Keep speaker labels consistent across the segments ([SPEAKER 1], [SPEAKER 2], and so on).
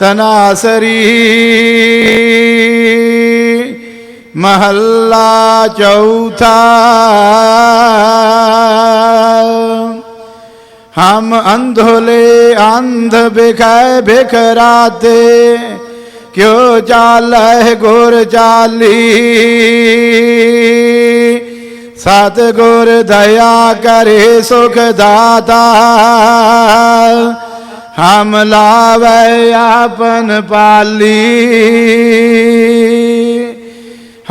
[SPEAKER 1] ਤਨਾਸਰੀ ਮਹੱਲਾ ਚੌਥਾ हम अंधोले अंध बिखय बिखराते क्यों चाल गुर चाली सतगुर दया करे सुख दाता ਹਮ ਲਾਵੇ ਆਪਨ ਪਾਲੀ।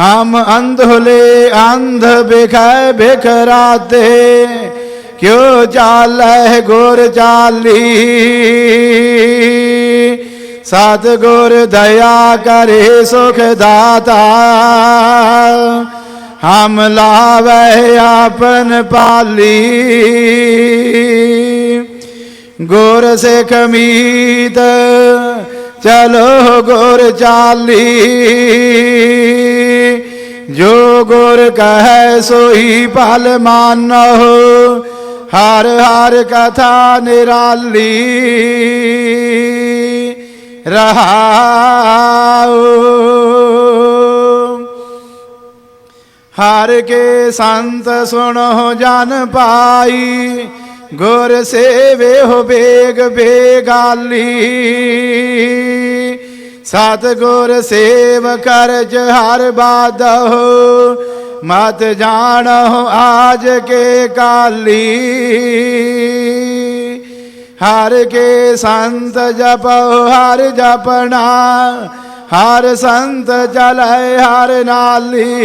[SPEAKER 1] ਹਮ ਅੰਧਲੇ ਅੰਧ ਬਿਖੈ ਬਿਖਰਾਤੇ, ਕਿਉ ਜਾਲੈ ਗੁਰ ਜਾਲੀ ਸਤ ਗੁਰ ਦਇਆ ਕਰੇ ਸੁਖ ਦਾਤਾ। ਹਮ ਲਾਵੇ ਆਪਨ ਪਾਲੀ। ਗੁਰ ਸਿੱਖ ਮੀਤ, ਚਲੋ ਗੁਰ ਚਾਲੀ। ਜੋ ਗੁਰ ਕਹੈ ਸੋਈ ਭਲ ਮਾਨਹੁ, ਹਰ ਹਰ ਕਥਾ ਨਿਰਾਲੀ। ਰਹਾਉ। ਹਰ ਕੇ ਸੰਤ ਸੁਣੋ ਜਨ ਪਾਈ ਗੁਰ ਸੇਵੇ ਹੋ ਬੇਗ ਬੇਗਾਲੀ। ਸਤ ਗੁਰ ਸੇਵ ਕਰਜ ਹਰ ਬਾਦਹੁ। ਮਤ ਜਾਣਹੁ ਆਜ ਕੇ ਕਾਲੀ। ਹਰ ਕੇ ਸੰਤ ਜਪਉ ਹਰ ਜਪਣਾ। ਹਰ ਸੰਤ ਚਲੈ ਹਰ ਨਾਲੀ।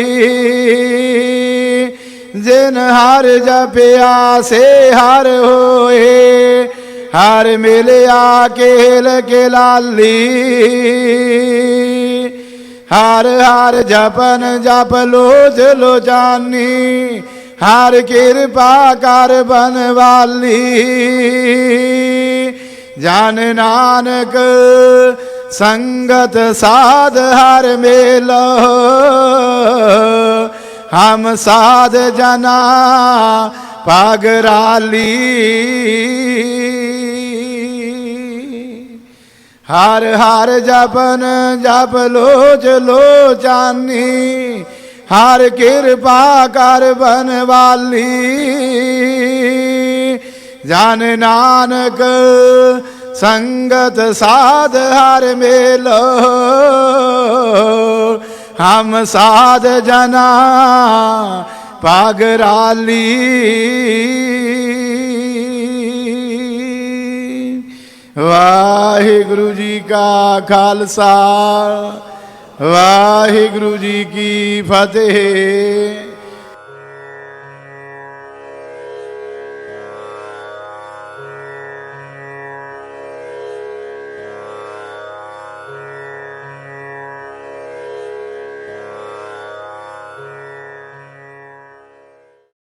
[SPEAKER 1] ਜਿਨ ਹਰ ਜਪਿਆ ਸੇ ਹਰ ਹੋਏ, ਹਰ ਮਿਲਿਆ ਕੇਲ ਕੇ ਲਾਲੀ ਹਰ ਹਰ ਜਪਨ ਜਪ ਲੋਜ ਲੋ ਜਾਨੀ ਹਰ ਕਿਰਪਾ ਕਰ ਬਨਵਾਲੀ। ਜਾਨ ਨਾਨਕ ਸੰਗਤ ਸਾਧ ਹਰ ਮੇਲੋ हम साध जना पागराली हर हर जपन जप लोच लोचानी हर कृपा कर बनवाली जान नानक संगत साध हर मेलो ਹਮ ਸਾਧ ਜਨਾ ਪਾਗਰਾਲੀ। ਵਾਹਿਗੁਰੂ ਜੀ ਕਾ ਖਾਲਸਾ ਵਾਹਿਗੁਰੂ ਜੀ ਕੀ ਫਤਿਹ।